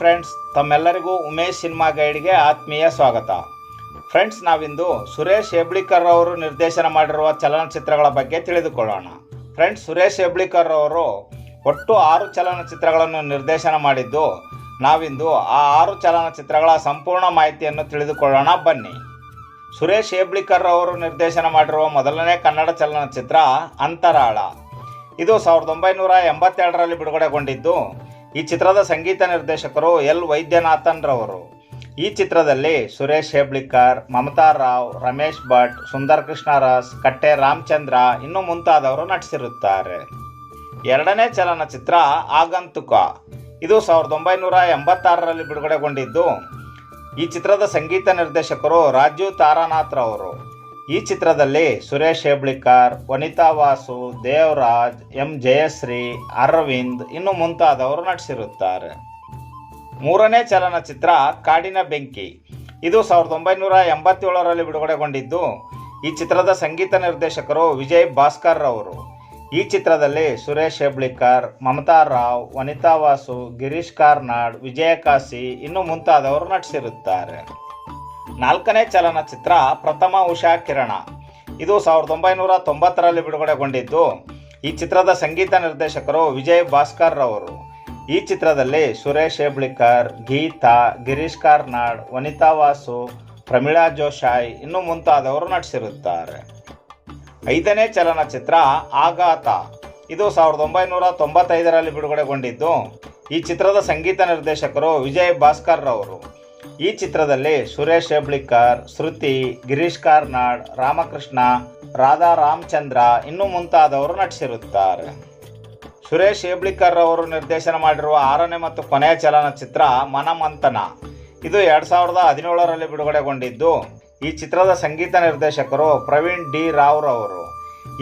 Friends ತಮ್ಮೆಲ್ಲರಿಗೂ Umesh cinema ಗೈಡ್ಗೆ ಆತ್ಮೀಯ ಸ್ವಾಗತ. ಫ್ರೆಂಡ್ಸ್ ನಾವಿಂದು ಸುರೇಶ್ ಹೆಬ್ಳಿಕರ್ ಅವರು ನಿರ್ದೇಶನ ಮಾಡಿರುವ ಚಲನಚಿತ್ರಗಳ ಬಗ್ಗೆ ತಿಳಿದುಕೊಳ್ಳೋಣ. ಫ್ರೆಂಡ್ಸ್ ಸುರೇಶ್ ಹೆಬ್ಳಿಕರ್ ಅವರು ಒಟ್ಟು ಆರು ಚಲನಚಿತ್ರಗಳನ್ನು ನಿರ್ದೇಶನ ಮಾಡಿದ್ದು, ನಾವಿಂದು ಆ ಆರು ಚಲನಚಿತ್ರಗಳ ಸಂಪೂರ್ಣ ಮಾಹಿತಿಯನ್ನು ತಿಳಿದುಕೊಳ್ಳೋಣ. ಬನ್ನಿ. ಸುರೇಶ್ ಹೆಬ್ಳಿಕರ್ ಅವರು ನಿರ್ದೇಶನ ಮಾಡಿರುವ ಮೊದಲನೇ ಕನ್ನಡ ಚಲನಚಿತ್ರ ಅಂತರಾಳ. ಇದು ಸಾವಿರದ ಒಂಬೈನೂರ ಎಂಬತ್ತೆರಡರಲ್ಲಿ ಬಿಡುಗಡೆಗೊಂಡಿದ್ದು ಈ ಚಿತ್ರದ ಸಂಗೀತ ನಿರ್ದೇಶಕರು ಎಲ್ ವೈದ್ಯನಾಥನ್ ರವರು ಈ ಚಿತ್ರದಲ್ಲಿ ಸುರೇಶ್ ಹೆಬ್ಳಿಕರ್, ಮಮತಾ ರಾವ್, ರಮೇಶ್ ಭಟ್, ಸುಂದರ್ ಕೃಷ್ಣರಸ್ ಕಟ್ಟೆ ರಾಮಚಂದ್ರ ಇನ್ನು ಮುಂತಾದವರು ನಟಿಸಿರುತ್ತಾರೆ. ಎರಡನೇ ಚಲನಚಿತ್ರ ಆಗಂತುಕ. ಇದು ಸಾವಿರದ ಒಂಬೈನೂರ ಎಂಬತ್ತಾರರಲ್ಲಿ ಬಿಡುಗಡೆಗೊಂಡಿದ್ದು. ಈ ಚಿತ್ರದ ಸಂಗೀತ ನಿರ್ದೇಶಕರು ರಾಜೀವ್ ತಾರಾನಾಥ್ ರವರು. ಈ ಚಿತ್ರದಲ್ಲಿ ಸುರೇಶ್ ಹೆಬ್ಳಿಕಾರ್, ವನಿತಾ ವಾಸು, ದೇವರಾಜ್, ಎಂ ಜಯಶ್ರೀ, ಅರವಿಂದ್ ಇನ್ನು ಮುಂತಾದವರು ನಟಿಸಿರುತ್ತಾರೆ. ಮೂರನೇ ಚಲನಚಿತ್ರ ಕಾಡಿನ ಬೆಂಕಿ. ಇದು ಸಾವಿರದ ಒಂಬೈನೂರ ಎಂಬತ್ತೇಳರಲ್ಲಿ ಬಿಡುಗಡೆಗೊಂಡಿದ್ದು, ಈ ಚಿತ್ರದ ಸಂಗೀತ ನಿರ್ದೇಶಕರು ವಿಜಯ್ ಭಾಸ್ಕರ್ ರವರು. ಈ ಚಿತ್ರದಲ್ಲಿ ಸುರೇಶ್ ಹೆಬ್ಳಿಕರ್, ಮಮತಾ ರಾವ್, ವನಿತಾ ವಾಸು, ಗಿರೀಶ್ ಕಾರ್ನಾಡ್ ವಿಜಯ ಕಾಶಿ ಇನ್ನು ಮುಂತಾದವರು ನಟಿಸಿರುತ್ತಾರೆ. ನಾಲ್ಕನೇ ಚಲನಚಿತ್ರ ಪ್ರಥಮ ಉಷಾ ಕಿರಣ. ಇದು ಸಾವಿರದ ಒಂಬೈನೂರ ತೊಂಬತ್ತರಲ್ಲಿ ಬಿಡುಗಡೆಗೊಂಡಿದ್ದು, ಈ ಚಿತ್ರದ ಸಂಗೀತ ನಿರ್ದೇಶಕರು ವಿಜಯ್ ಭಾಸ್ಕರ್ ರವರು. ಈ ಚಿತ್ರದಲ್ಲಿ ಸುರೇಶ್ ಹೆಬ್ಳಿಕರ್, ಗೀತಾ, ಗಿರೀಶ್ ಕಾರ್ನಾಡ್, ವನಿತಾ ವಾಸು, ಪ್ರಮೀಳಾ ಜೋಶಾಯ್ ಇನ್ನು ಮುಂತಾದವರು ನಟಿಸಿರುತ್ತಾರೆ. ಐದನೇ ಚಲನಚಿತ್ರ ಆಘಾತ. ಇದು ಸಾವಿರದ ಒಂಬೈನೂರ ತೊಂಬತ್ತೈದರಲ್ಲಿ ಬಿಡುಗಡೆಗೊಂಡಿದ್ದು, ಈ ಚಿತ್ರದ ಸಂಗೀತ ನಿರ್ದೇಶಕರು ವಿಜಯ್ ಭಾಸ್ಕರ್ ರವರು. ಈ ಚಿತ್ರದಲ್ಲಿ ಸುರೇಶ್ ಹೆಬ್ಳಿಕರ್, ಶ್ರುತಿ, ಗಿರೀಶ್ ಕಾರ್ನಾಡ್, ರಾಮಕೃಷ್ಣ ರಾಧಾ ರಾಮಚಂದ್ರ ಇನ್ನು ಮುಂತಾದವರು ನಟಿಸಿರುತ್ತಾರೆ. ಸುರೇಶ್ ಹೇಬ್ಳಿಕರ್ ಅವರು ನಿರ್ದೇಶನ ಮಾಡಿರುವ ಆರನೇ ಮತ್ತು ಕೊನೆಯ ಚಲನಚಿತ್ರ ಮನಮಂಥನ. ಇದು ಎರಡು ಸಾವಿರದ ಹದಿನೇಳರಲ್ಲಿ ಬಿಡುಗಡೆಗೊಂಡಿದ್ದು, ಈ ಚಿತ್ರದ ಸಂಗೀತ ನಿರ್ದೇಶಕರು ಪ್ರವೀಣ್ ಡಿ ರಾವ್ ರವರು.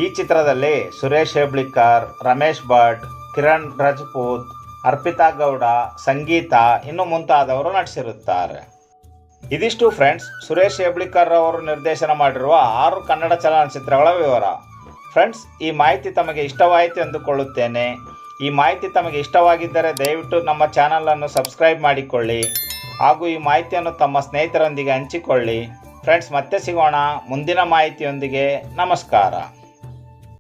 ಈ ಚಿತ್ರದಲ್ಲಿ ಸುರೇಶ್ ಹೇಬ್ಳಿಕರ್, ರಮೇಶ್ ಭಟ್, ಕಿರಣ್ ರಜಪೂತ್, ಅರ್ಪಿತಾ ಗೌಡ, ಸಂಗೀತ ಇನ್ನು ಮುಂತಾದವರು ನಟಿಸಿರುತ್ತಾರೆ. ಇದಿಷ್ಟು ಫ್ರೆಂಡ್ಸ್ ಸುರೇಶ್ ಹೆಬ್ಳಿಕರ್ ಅವರು ನಿರ್ದೇಶನ ಮಾಡಿರುವ ಆರು ಕನ್ನಡ ಚಲನಚಿತ್ರಗಳ ವಿವರ. ಫ್ರೆಂಡ್ಸ್ ಈ ಮಾಹಿತಿ ತಮಗೆ ಇಷ್ಟವಾಯಿತು ಎಂದುಕೊಳ್ಳುತ್ತೇನೆ. ಈ ಮಾಹಿತಿ ತಮಗೆ ಇಷ್ಟವಾಗಿದ್ದರೆ ದಯವಿಟ್ಟು ನಮ್ಮ ಚಾನಲನ್ನು ಸಬ್ಸ್ಕ್ರೈಬ್ ಮಾಡಿಕೊಳ್ಳಿ. ಹಾಗೂ ಈ ಮಾಹಿತಿಯನ್ನು ತಮ್ಮ ಸ್ನೇಹಿತರೊಂದಿಗೆ ಹಂಚಿಕೊಳ್ಳಿ. ಫ್ರೆಂಡ್ಸ್ ಮತ್ತೆ ಸಿಗೋಣ. ಮುಂದಿನ ಮಾಹಿತಿಯೊಂದಿಗೆ ನಮಸ್ಕಾರ.